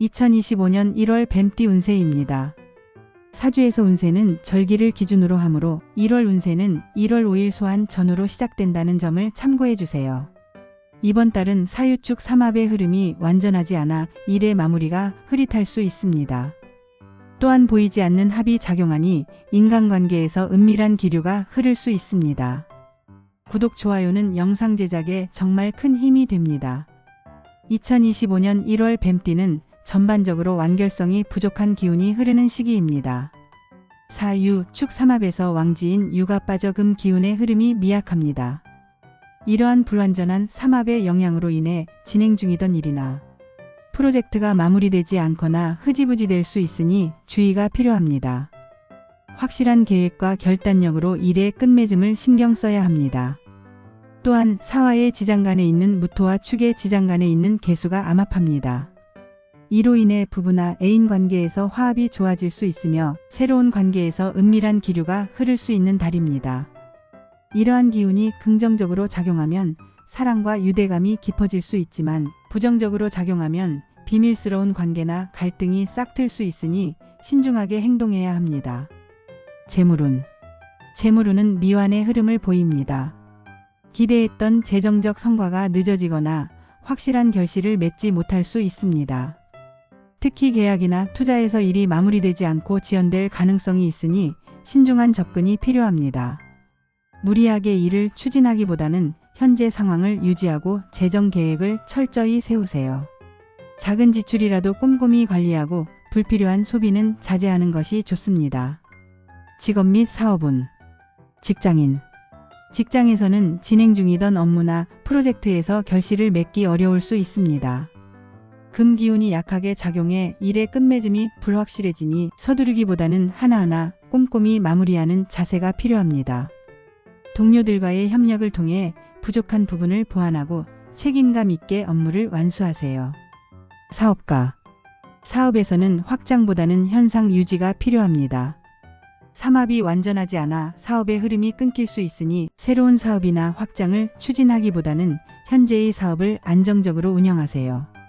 2025년 1월 뱀띠 운세입니다. 사주에서 운세는 절기를 기준으로 하므로 1월 운세는 1월 5일 소환 전후로 시작된다는 점을 참고해 주세요. 이번 달은 사유축 삼합의 흐름이 완전하지 않아 일의 마무리가 흐릿할 수 있습니다. 또한 보이지 않는 합이 작용하니 인간관계에서 은밀한 기류가 흐를 수 있습니다. 구독, 좋아요는 영상 제작에 정말 큰 힘이 됩니다. 2025년 1월 뱀띠는 전반적으로 완결성이 부족한 기운이 흐르는 시기입니다. 사유, 축 삼합에서 왕지인 유가 빠져 금 기운의 흐름이 미약합니다. 이러한 불완전한 삼합의 영향으로 인해 진행 중이던 일이나 프로젝트가 마무리되지 않거나 흐지부지 될 수 있으니 주의가 필요합니다. 확실한 계획과 결단력으로 일의 끝맺음을 신경 써야 합니다. 또한 사화의 지장간에 있는 무토와 축의 지장간에 있는 개수가 암합합니다. 이로 인해 부부나 애인 관계에서 화합이 좋아질 수 있으며 새로운 관계에서 은밀한 기류가 흐를 수 있는 달입니다. 이러한 기운이 긍정적으로 작용하면 사랑과 유대감이 깊어질 수 있지만 부정적으로 작용하면 비밀스러운 관계나 갈등이 싹틀 수 있으니 신중하게 행동해야 합니다. 재물운 재물운은 미완의 흐름을 보입니다. 기대했던 재정적 성과가 늦어지거나 확실한 결실을 맺지 못할 수 있습니다. 특히 계약이나 투자에서 일이 마무리되지 않고 지연될 가능성이 있으니 신중한 접근이 필요합니다. 무리하게 일을 추진하기보다는 현재 상황을 유지하고 재정 계획을 철저히 세우세요. 작은 지출이라도 꼼꼼히 관리하고 불필요한 소비는 자제하는 것이 좋습니다. 직업 및 사업은 직장인 직장에서는 진행 중이던 업무나 프로젝트에서 결실을 맺기 어려울 수 있습니다. 금 기운이 약하게 작용해 일의 끝맺음이 불확실해지니 서두르기보다는 하나하나 꼼꼼히 마무리하는 자세가 필요합니다. 동료들과의 협력을 통해 부족한 부분을 보완하고 책임감 있게 업무를 완수하세요. 사업가 사업에서는 확장보다는 현상 유지가 필요합니다. 삼합이 완전하지 않아 사업의 흐름이 끊길 수 있으니 새로운 사업이나 확장을 추진하기보다는 현재의 사업을 안정적으로 운영하세요.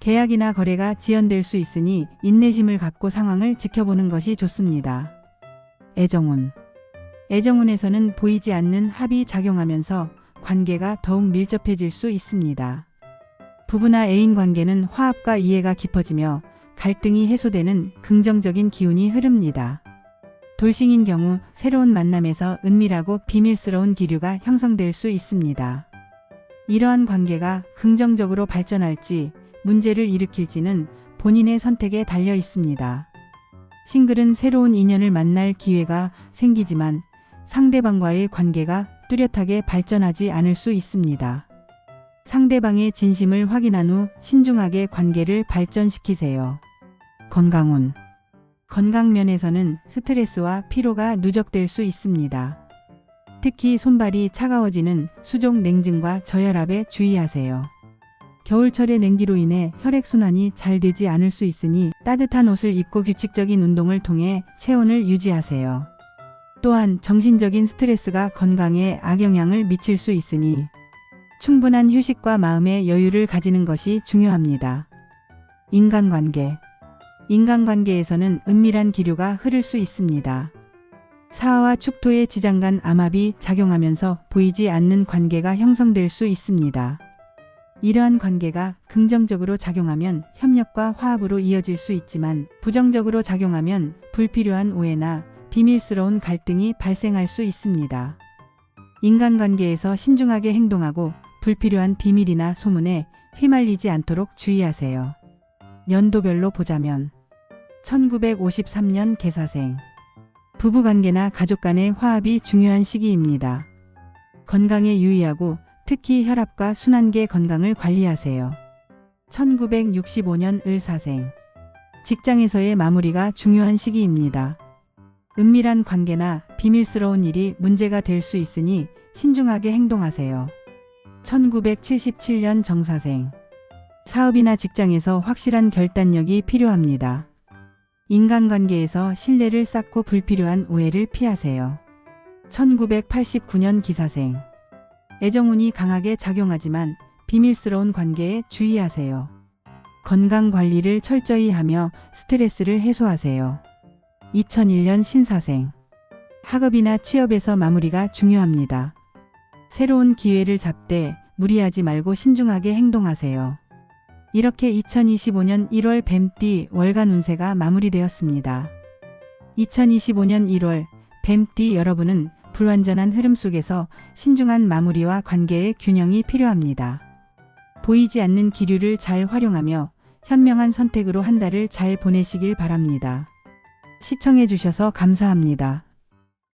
계약이나 거래가 지연될 수 있으니 인내심을 갖고 상황을 지켜보는 것이 좋습니다. 애정운 애정운에서는 보이지 않는 합이 작용하면서 관계가 더욱 밀접해질 수 있습니다. 부부나 애인 관계는 화합과 이해가 깊어지며 갈등이 해소되는 긍정적인 기운이 흐릅니다. 돌싱인 경우 새로운 만남에서 은밀하고 비밀스러운 기류가 형성될 수 있습니다. 이러한 관계가 긍정적으로 발전할지 문제를 일으킬지는 본인의 선택에 달려 있습니다. 싱글은 새로운 인연을 만날 기회가 생기지만 상대방과의 관계가 뚜렷하게 발전하지 않을 수 있습니다. 상대방의 진심을 확인한 후 신중하게 관계를 발전시키세요. 건강운 건강 면에서는 스트레스와 피로가 누적될 수 있습니다. 특히 손발이 차가워지는 수족 냉증과 저혈압에 주의하세요. 겨울철의 냉기로 인해 혈액순환이 잘 되지 않을 수 있으니 따뜻한 옷을 입고 규칙적인 운동을 통해 체온을 유지하세요. 또한 정신적인 스트레스가 건강에 악영향을 미칠 수 있으니 충분한 휴식과 마음의 여유를 가지는 것이 중요합니다. 인간관계 인간관계에서는 은밀한 기류가 흐를 수 있습니다. 사화와 축토의 지장간 암합이 작용하면서 보이지 않는 관계가 형성될 수 있습니다. 이러한 관계가 긍정적으로 작용하면 협력과 화합으로 이어질 수 있지만 부정적으로 작용하면 불필요한 오해나 비밀스러운 갈등이 발생할 수 있습니다. 인간관계에서 신중하게 행동하고 불필요한 비밀이나 소문에 휘말리지 않도록 주의하세요. 연도별로 보자면 1953년 개사생 부부관계나 가족 간의 화합이 중요한 시기입니다. 건강에 유의하고 특히 혈압과 순환계 건강을 관리하세요. 1965년 을사생 직장에서의 마무리가 중요한 시기입니다. 은밀한 관계나 비밀스러운 일이 문제가 될 수 있으니 신중하게 행동하세요. 1977년 정사생 사업이나 직장에서 확실한 결단력이 필요합니다. 인간관계에서 신뢰를 쌓고 불필요한 오해를 피하세요. 1989년 기사생 애정운이 강하게 작용하지만 비밀스러운 관계에 주의하세요. 건강 관리를 철저히 하며 스트레스를 해소하세요. 2001년 신사생. 학업이나 취업에서 마무리가 중요합니다. 새로운 기회를 잡되 무리하지 말고 신중하게 행동하세요. 이렇게 2025년 1월 뱀띠 월간 운세가 마무리되었습니다. 2025년 1월 뱀띠 여러분은 불완전한 흐름 속에서 신중한 마무리와 관계의 균형이 필요합니다. 보이지 않는 기류를 잘 활용하며 현명한 선택으로 한 달을 잘 보내시길 바랍니다. 시청해 주셔서 감사합니다.